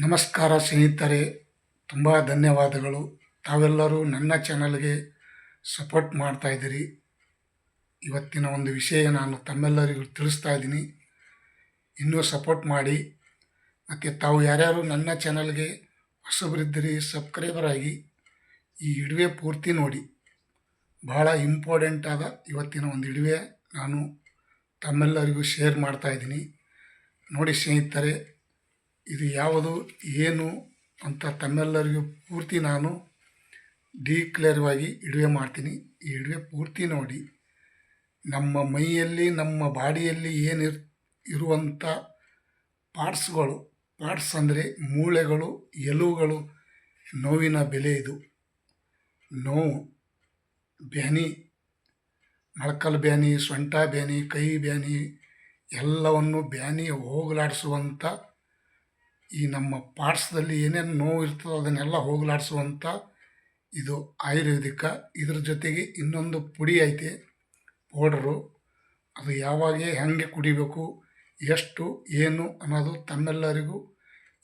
ನಮಸ್ಕಾರ ಸ್ನೇಹಿತರೆ, ತುಂಬ ಧನ್ಯವಾದಗಳು. ತಾವೆಲ್ಲರೂ ನನ್ನ ಚಾನಲ್ಗೆ ಸಪೋರ್ಟ್ ಮಾಡ್ತಾ ಇದ್ದೀರಿ. ಇವತ್ತಿನ ಒಂದು ವಿಷಯ ನಾನು ತಮ್ಮೆಲ್ಲರಿಗೂ ತಿಳಿಸ್ತಾ ಇದ್ದೀನಿ. ಇನ್ನೂ ಸಪೋರ್ಟ್ ಮಾಡಿ. ಮತ್ತು ತಾವು ಯಾರ್ಯಾರು ನನ್ನ ಚಾನಲ್ಗೆ ಹೊಸಬರಿದ್ದೀರಿ, ಸಬ್ಸ್ಕ್ರೈಬರ್ ಆಗಿ, ಈ ಇಡುವೆ ಪೂರ್ತಿ ನೋಡಿ. ಬಹಳ ಇಂಪಾರ್ಟೆಂಟ್ ಆದ ಇವತ್ತಿನ ಒಂದು ಇಡುವೆ ನಾನು ತಮ್ಮೆಲ್ಲರಿಗೂ ಶೇರ್ ಮಾಡ್ತಾ ಇದ್ದೀನಿ. ನೋಡಿ ಸ್ನೇಹಿತರೆ ಇದು ಯಾವುದು, ಏನು ಅಂತ ತಮ್ಮೆಲ್ಲರಿಗೂ ಪೂರ್ತಿ ನಾನು ಡಿಕ್ಲೇರ್ವಾಗಿ ಇಡುವೆ ಮಾಡ್ತೀನಿ. ಈ ಇಡುವೆ ಪೂರ್ತಿ ನೋಡಿ, ನಮ್ಮ ಮೈಯಲ್ಲಿ, ನಮ್ಮ ಬಾಡಿಯಲ್ಲಿ ಏನಿರ್, ಇರುವಂಥ ಪಾರ್ಟ್ಸ್ಗಳು, ಪಾರ್ಟ್ಸ್ ಅಂದರೆ ಮೂಳೆಗಳು ಎಲುವುಗಳು ನೋವಿನ ಬೆಲೆ ಇದು. ನೋವು, ಬ್ಯಾನಿ ಮೊಳಕಲ್ ಬ್ಯಾನಿ, ಸೊಂಟ ಬ್ಯಾನಿ, ಕೈ ಬ್ಯಾನಿ, ಎಲ್ಲವನ್ನು ಬ್ಯಾನಿ ಹೋಗಲಾಡಿಸುವಂಥ ಈ ನಮ್ಮ ಪಾರ್ಟ್ಸ್ದಲ್ಲಿ ಏನೇನು ನೋವು ಇರ್ತದೋ ಅದನ್ನೆಲ್ಲ ಹೋಗಲಾಡಿಸುವಂಥ ಇದು ಆಯುರ್ವೇದಿಕ. ಇದ್ರ ಜೊತೆಗೆ ಇನ್ನೊಂದು ಪುಡಿ ಐತೆ, ಪೌಡ್ರು. ಅದು ಯಾವಾಗ ಹೆಂಗೆ ಕುಡಿಬೇಕು, ಎಷ್ಟು, ಏನು ಅನ್ನೋದು ತಮ್ಮೆಲ್ಲರಿಗೂ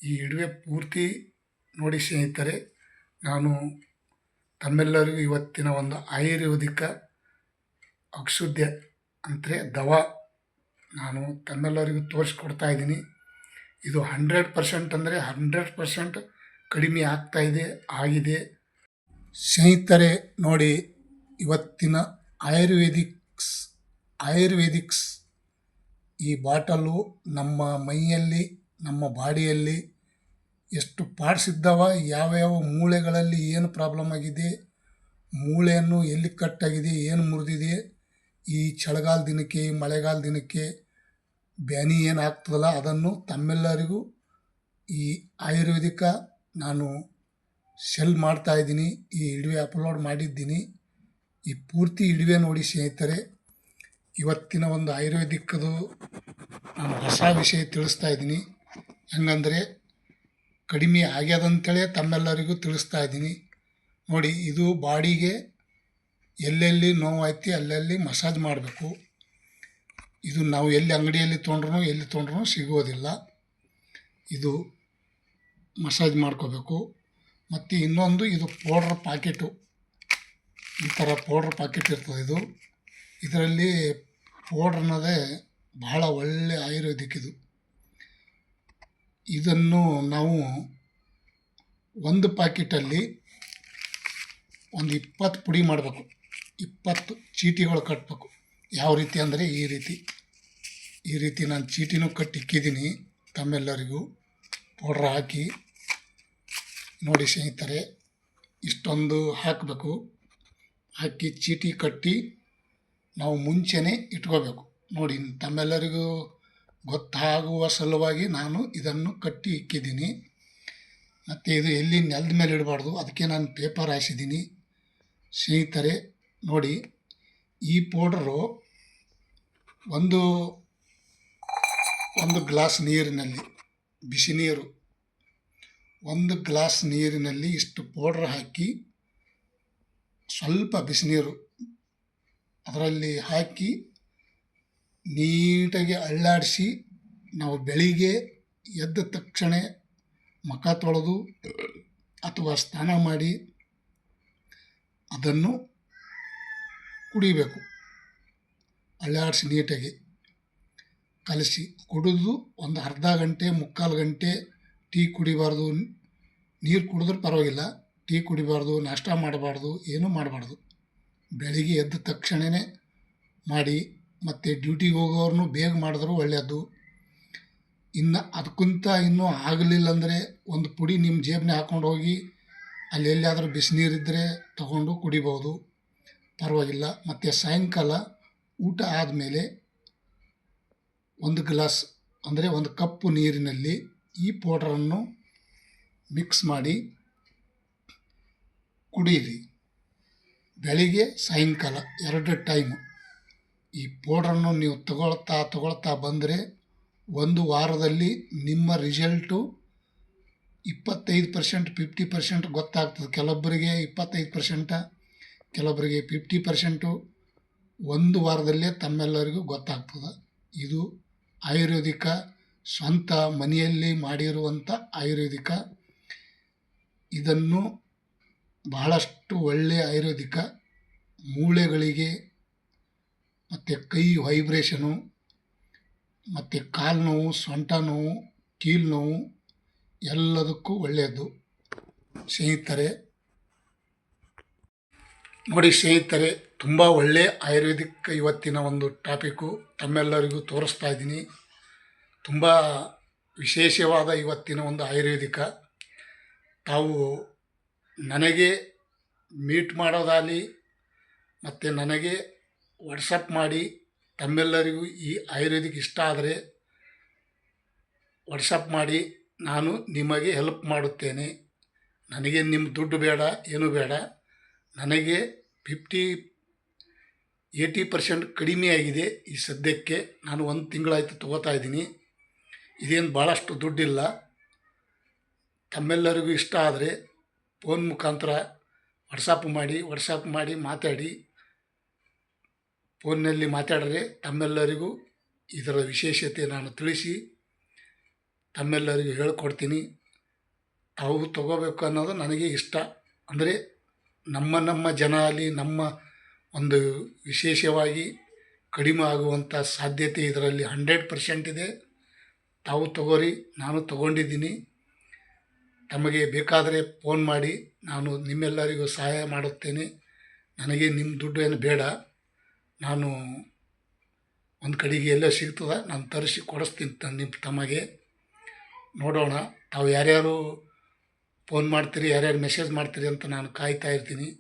ಈ ಇಡುವೆ ಪೂರ್ತಿ ನೋಡಿ ಸ್ನೇಹಿತರೆ, ನಾನು ತಮ್ಮೆಲ್ಲರಿಗೂ ಇವತ್ತಿನ ಒಂದು ಆಯುರ್ವೇದಿಕ ಅಕ್ಷುದ್ಯ ಅಂದರೆ ದವಾ, ನಾನು ತಮ್ಮೆಲ್ಲರಿಗೂ ತೋರಿಸ್ಕೊಡ್ತಾ ಇದ್ದೀನಿ. ಇದು ಹಂಡ್ರೆಡ್ ಪರ್ಸೆಂಟ್ ಅಂದರೆ ಹಂಡ್ರೆಡ್ ಪರ್ಸೆಂಟ್ ಕಡಿಮೆ ಆಗ್ತಾ ಇದೆ, ಆಗಿದೆ. ಸ್ನೇಹಿತರೆ, ನೋಡಿ, ಇವತ್ತಿನ ಆಯುರ್ವೇದಿಕ್ಸ್ ಆಯುರ್ವೇದಿಕ್ಸ್ ಈ ಬಾಟಲು ನಮ್ಮ ಮೈಯಲ್ಲಿ, ನಮ್ಮ ಬಾಡಿಯಲ್ಲಿ ಎಷ್ಟು ಪಾರ್ಟ್ಸ್ ಇದ್ದಾವ ಯಾವ್ಯಾವ ಮೂಳೆಗಳಲ್ಲಿ ಏನು ಪ್ರಾಬ್ಲಮ್ ಆಗಿದೆ, ಮೂಳೆಯನ್ನು ಎಲ್ಲಿ ಕಟ್ಟಾಗಿದೆ ಏನು ಮುರಿದಿದೆ, ಈ ಚಳಿಗಾಲ ದಿನಕ್ಕೆ ಮಳೆಗಾಲ ದಿನಕ್ಕೆ ಬ್ಯಾನಿ ಏನು ಆಗ್ತದಲ್ಲ ಅದನ್ನು ತಮ್ಮೆಲ್ಲರಿಗೂ ಈ ಆಯುರ್ವೇದಿಕ ನಾನು ಸೆಲ್ ಮಾಡ್ತಾ ಇದ್ದೀನಿ, ಈ ಇಡುವೆ ಅಪ್ಲೋಡ್ ಮಾಡಿದ್ದೀನಿ. ಈ ಪೂರ್ತಿ ಇಡುವೆ ನೋಡಿ ಸ್ನೇಹಿತರೆ, ಇವತ್ತಿನ ಒಂದು ಆಯುರ್ವೇದಿಕ್ಕದು ನಾನು ಹೊಸ ವಿಷಯ ತಿಳಿಸ್ತಾ ಇದ್ದೀನಿ. ಹೆಂಗಂದರೆ ಕಡಿಮೆ ಆಗ್ಯದಂತೇಳಿ ತಮ್ಮೆಲ್ಲರಿಗೂ ತಿಳಿಸ್ತಾ ಇದ್ದೀನಿ. ನೋಡಿ, ಇದು ಬಾಡಿಗೆ ಎಲ್ಲೆಲ್ಲಿ ನೋವು ಐತಿ ಅಲ್ಲಲ್ಲಿ ಮಸಾಜ್ ಮಾಡಬೇಕು. ಇದು ನಾವು ಎಲ್ಲಿ ಅಂಗಡಿಯಲ್ಲಿ ತೊಗೊಂಡ್ರು ಎಲ್ಲಿ ತೊಗೊಂಡ್ರು ಸಿಗೋದಿಲ್ಲ. ಇದು ಮಸಾಜ್ ಮಾಡ್ಕೋಬೇಕು. ಮತ್ತು ಇನ್ನೊಂದು ಇದು ಪೌಡ್ರ್ ಪ್ಯಾಕೆಟು ಈ ಥರ ಪೌಡ್ರ್ ಪ್ಯಾಕೆಟ್ ಇರ್ತದೆ ಇದು. ಇದರಲ್ಲಿ ಪೌಡ್ರ್ ಅನ್ನೋದೇ ಬಹಳ ಒಳ್ಳೆ ಆಯುರ್ವೇದಿಕ್ ಇದು. ಇದನ್ನು ನಾವು ಒಂದು ಪ್ಯಾಕೆಟಲ್ಲಿ ಒಂದು ಇಪ್ಪತ್ತು ಪುಡಿ ಮಾಡಬೇಕು. ಇಪ್ಪತ್ತು ಚೀಟಿಗಳು ಕಟ್ಟಬೇಕು ಯಾವ ರೀತಿ ಅಂದರೆ ಈ ರೀತಿ. ಈ ರೀತಿ ನಾನು ಚೀಟಿನೂ ಕಟ್ಟಿಕ್ಕಿದ್ದೀನಿ ತಮ್ಮೆಲ್ಲರಿಗೂ. ಪೌಡ್ರ್ ಹಾಕಿ. ನೋಡಿ ಸ್ನೇಹಿತರೆ, ಇಷ್ಟೊಂದು ಹಾಕಬೇಕು. ಹಾಕಿ ಚೀಟಿ ಕಟ್ಟಿ ನಾವು ಮುಂಚೆನೇ ಇಟ್ಕೋಬೇಕು. ನೋಡಿ, ತಮ್ಮೆಲ್ಲರಿಗೂ ಗೊತ್ತಾಗುವ ಸಲುವಾಗಿ ನಾನು ಇದನ್ನು ಕಟ್ಟಿ ಇಕ್ಕಿದ್ದೀನಿ. ಮತ್ತು ಇದು ಎಲ್ಲಿ ನೆಲದ ಮೇಲೆ ಇಡಬಾರ್ದು, ಅದಕ್ಕೆ ನಾನು ಪೇಪರ್ ಹಾಸಿದ್ದೀನಿ. ಸ್ನೇಹಿತರೆ, ನೋಡಿ, ಈ ಪೌಡ್ರು ಒಂದು ಒಂದು ಗ್ಲಾಸ್ ನೀರಿನಲ್ಲಿ, ಬಿಸಿ ನೀರು. ಒಂದು ಗ್ಲಾಸ್ ನೀರಿನಲ್ಲಿ ಇಷ್ಟು ಪೌಡ್ರ್ ಹಾಕಿ, ಸ್ವಲ್ಪ ಬಿಸಿನೀರು ಅದರಲ್ಲಿ ಹಾಕಿ, ನೀಟಾಗಿ ಅಳ್ಳಾಡಿಸಿ, ನಾವು ಬೆಳಿಗ್ಗೆ ಎದ್ದ ತಕ್ಷಣ ಮುಖ ತೊಳೆದು ಅಥವಾ ಸ್ನಾನ ಮಾಡಿ, ಅದನ್ನು ಕುಡಿಬೇಕು. ಅಳ್ಳಾಡಿಸಿ ನೀಟಾಗಿ ಕಲಸಿ ಕುಡಿದು ಒಂದು ಅರ್ಧ ಗಂಟೆ, ಮುಕ್ಕಾಲು ಗಂಟೆ ಟೀ ಕುಡಿಬಾರ್ದು. ನೀರು ಕುಡಿದ್ರೆ ಪರವಾಗಿಲ್ಲ. ಟೀ ಕುಡಿಬಾರ್ದು, ನಾಷ್ಟ ಮಾಡಬಾರ್ದು, ಏನೂ ಮಾಡಬಾರ್ದು. ಬೆಳಿಗ್ಗೆ ಎದ್ದ ತಕ್ಷಣವೇ ಮಾಡಿ, ಮತ್ತು ಡ್ಯೂಟಿಗೆ ಹೋಗೋರ್ನು ಬೇಗ ಮಾಡಿದ್ರು ಒಳ್ಳೆಯದು ಇನ್ನು ಅದಕ್ಕಿಂತ ಇನ್ನೂ ಆಗಲಿಲ್ಲ ಅಂದರೆ ಒಂದು ಪುಡಿ ನಿಮ್ಮ ಜೇಬನ್ನೇ ಹಾಕ್ಕೊಂಡು ಹೋಗಿ ಅಲ್ಲಿ ಎಲ್ಲಿಯಾದರೂ ಬಿಸಿನೀರಿದ್ದರೆ ತಗೊಂಡು ಕುಡಿಬೋದು. ಪರವಾಗಿಲ್ಲ. ಮತ್ತು ಸಾಯಂಕಾಲ ಊಟ ಆದಮೇಲೆ ಒಂದು ಗ್ಲಾಸ್, ಅಂದರೆ ಒಂದು ಕಪ್ಪು ನೀರಿನಲ್ಲಿ ಈ ಪೌಡ್ರನ್ನು ಮಿಕ್ಸ್ ಮಾಡಿ ಕುಡೀರಿ. ಬೆಳಿಗ್ಗೆ, ಸಾಯಂಕಾಲ ಎರಡು ಟೈಮು ಈ ಪೌಡ್ರನ್ನು ನೀವು ತಗೊಳ್ತಾ ತಗೊಳ್ತಾ ಬಂದರೆ ಒಂದು ವಾರದಲ್ಲಿ ನಿಮ್ಮ ರಿಸಲ್ಟು ಇಪ್ಪತ್ತೈದು ಪರ್ಸೆಂಟ್ ಫಿಫ್ಟಿ ಪರ್ಸೆಂಟ್ ಗೊತ್ತಾಗ್ತದೆ. ಕೆಲವೊಬ್ಬರಿಗೆ ಇಪ್ಪತ್ತೈದು ಪರ್ಸೆಂಟ ಕೆಲವೊಬ್ಬರಿಗೆ ಫಿಫ್ಟಿ ಪರ್ಸೆಂಟು ಒಂದು ವಾರದಲ್ಲೇ ತಮ್ಮೆಲ್ಲರಿಗೂ ಗೊತ್ತಾಗ್ತದೆ. ಇದು ಆಯುರ್ವೇದಿಕ ಸ್ವಂತ ಮನೆಯಲ್ಲಿ ಮಾಡಿರುವಂಥ ಆಯುರ್ವೇದಿಕ. ಇದನ್ನು ಬಹಳಷ್ಟು ಒಳ್ಳೆಯ ಆಯುರ್ವೇದಿಕ ಮೂಳೆಗಳಿಗೆ ಮತ್ತು ಕೈ ವೈಬ್ರೇಷನು, ಮತ್ತು ಕಾಲು ನೋವು, ಸೊಂಟ ನೋವು, ಕೀಲು ನೋವು ಎಲ್ಲದಕ್ಕೂ ಒಳ್ಳೆಯದು. ಸ್ನೇಹಿತರೆ, ನೋಡಿ ಸ್ನೇಹಿತರೆ ತುಂಬ ಒಳ್ಳೆಯ ಆಯುರ್ವೇದಿಕ್ ಇವತ್ತಿನ ಒಂದು ಟಾಪಿಕ್ಕು ತಮ್ಮೆಲ್ಲರಿಗೂ ತೋರಿಸ್ತಾ ಇದ್ದೀನಿ. ತುಂಬ ವಿಶೇಷವಾದ ಇವತ್ತಿನ ಒಂದು ಆಯುರ್ವೇದಿಕ. ತಾವು ನನಗೆ ಮೀಟ್ ಮಾಡೋದಾಗಲಿ, ಮತ್ತು ನನಗೆ ವಾಟ್ಸಪ್ ಮಾಡಿ ತಮ್ಮೆಲ್ಲರಿಗೂ ಈ ಆಯುರ್ವೇದಿಕ್ ಇಷ್ಟ ಆದರೆ ವಾಟ್ಸಪ್ ಮಾಡಿ ನಾನು ನಿಮಗೆ ಹೆಲ್ಪ್ ಮಾಡುತ್ತೇನೆ. ನನಗೆ ನಿಮ್ಮ ದುಡ್ಡು ಬೇಡ, ಏನೂ ಬೇಡ. ನನಗೆ ಫಿಫ್ಟಿ ಏಯ್ಟಿ ಪರ್ಸೆಂಟ್ ಕಡಿಮೆ ಆಗಿದೆ ಈ ಸದ್ಯಕ್ಕೆ. ನಾನು ಒಂದು ತಿಂಗಳಾಯಿತು ತೊಗೋತಾ ಇದ್ದೀನಿ. ಇದೇನು ಭಾಳಷ್ಟು ದುಡ್ಡಿಲ್ಲ. ತಮ್ಮೆಲ್ಲರಿಗೂ ಇಷ್ಟ ಆದರೆ ಫೋನ್ ಮುಖಾಂತರ ವಾಟ್ಸಪ್ ಮಾಡಿ ವಾಟ್ಸಪ್ ಮಾಡಿ ಮಾತಾಡಿ. ಫೋನ್ನಲ್ಲಿ ಮಾತಾಡಿದ್ರೆ ತಮ್ಮೆಲ್ಲರಿಗೂ ಇದರ ವಿಶೇಷತೆ ನಾನು ತಿಳಿಸಿ, ತಮ್ಮೆಲ್ಲರಿಗೂ ಹೇಳ್ಕೊಡ್ತೀನಿ. ತಾವು ತಗೋಬೇಕು ಅನ್ನೋದು ನನಗೆ ಇಷ್ಟ. ಅಂದರೆ ನಮ್ಮ ನಮ್ಮ ಜನ ಅಲ್ಲಿ, ನಮ್ಮ ಒಂದು ವಿಶೇಷವಾಗಿ ಕಡಿಮೆ ಆಗುವಂಥ ಸಾಧ್ಯತೆ ಇದರಲ್ಲಿ ಹಂಡ್ರೆಡ್ ಪರ್ಸೆಂಟ್ ಇದೆ. ತಾವು ತಗೋರಿ, ನಾನು ತಗೊಂಡಿದ್ದೀನಿ. ತಮಗೆ ಬೇಕಾದರೆ ಫೋನ್ ಮಾಡಿ, ನಾನು ನಿಮ್ಮೆಲ್ಲರಿಗೂ ಸಹಾಯ ಮಾಡುತ್ತೇನೆ. ನನಗೆ ನಿಮ್ಮ ದುಡ್ಡು ಏನು ಬೇಡ. ನಾನು ಒಂದು ಕಡೆಗೆ ಎಲ್ಲ ಸಿಗ್ತದೆ, ನಾನು ತರಿಸಿ ಕೊಡಿಸ್ತೀನಿ ತ ನಿಮ್ಮ ತಮಗೆ. ನೋಡೋಣ, ತಾವು ಯಾರ್ಯಾರು ಫೋನ್ ಮಾಡ್ತೀರಿ, ಯಾರ್ಯಾರು ಮೆಸೇಜ್ ಮಾಡ್ತೀರಿ ಅಂತ ನಾನು ಕಾಯ್ತಾ ಇರ್ತೀನಿ.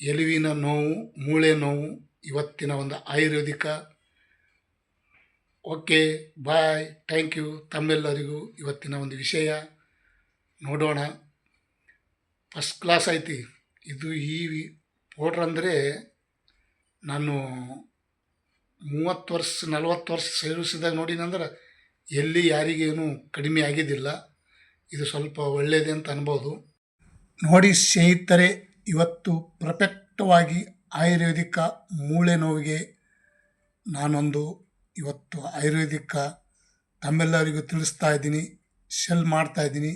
ಎಲುವಿನ ನೋವು, ಮೂಳೆ ನೋವು, ಇವತ್ತಿನ ಒಂದು ayurvedic. Okay, bye, thank you ತಮ್ಮೆಲ್ಲರಿಗೂ ಇವತ್ತಿನ ಒಂದು ವಿಷಯ. ನೋಡೋಣ. ಫಸ್ಟ್ ಕ್ಲಾಸ್ ಐತಿ. ಇದು ಈ ಪೌಡ್ರ್ ಅಂದರೆ ನಾನು ಮೂವತ್ತು ವರ್ಷ, ನಲ್ವತ್ತು ವರ್ಷ ಸೇವಿಸಿದಾಗ ನೋಡಿನಂದ್ರೆ ಎಲ್ಲಿ ಯಾರಿಗೇನು ಕಡಿಮೆ ಆಗಿದ್ದಿಲ್ಲ. ಇದು ಸ್ವಲ್ಪ ಒಳ್ಳೆಯದೇ ಅಂತ ಅನ್ಬೋದು. ನೋಡಿ ಸ್ನೇಹಿತರೆ ಇವತ್ತು ಪ್ರಪೆಕ್ಟವಾಗಿ ಆಯುರ್ವೇದಿಕ ಮೂಳೆ ನೋವಿಗೆ ನಾನೊಂದು ಇವತ್ತು ಆಯುರ್ವೇದಿಕ ತಮ್ಮೆಲ್ಲರಿಗೂ ತಿಳಿಸ್ತಾ ಇದ್ದೀನಿ, ಶೆಲ್ ಮಾಡ್ತಾ ಇದ್ದೀನಿ.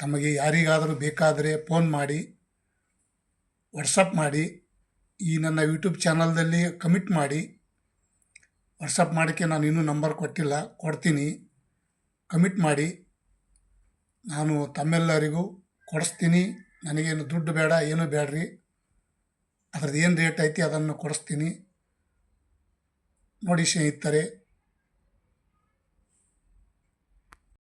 ತಮಗೆ ಯಾರಿಗಾದರೂ ಬೇಕಾದರೆ ಫೋನ್ ಮಾಡಿ ವಾಟ್ಸಪ್ ಮಾಡಿ, ಈ ನನ್ನ ಯೂಟ್ಯೂಬ್ ಚಾನಲ್ದಲ್ಲಿ ಕಮಿಟ್ ಮಾಡಿ. ವಾಟ್ಸಪ್ ಮಾಡೋಕ್ಕೆ ನಾನು ಇನ್ನೂ ನಂಬರ್ ಕೊಟ್ಟಿಲ್ಲ, ಕೊಡ್ತೀನಿ. ಕಮಿಟ್ ಮಾಡಿ. ನಾನು ತಮ್ಮೆಲ್ಲರಿಗೂ ಕೊಡಿಸ್ತೀನಿ. ನನಗೇನು ದುಡ್ಡು ಬೇಡ ಏನೂ ಬೇಡ್ರಿ. ಅದ್ರದ್ದು ಏನು ರೇಟ್ ಐತಿ ಅದನ್ನು ಕೊಡಿಸ್ತೀನಿ. ನೋಡಿ ಸ್ನೇಹಿತರೆ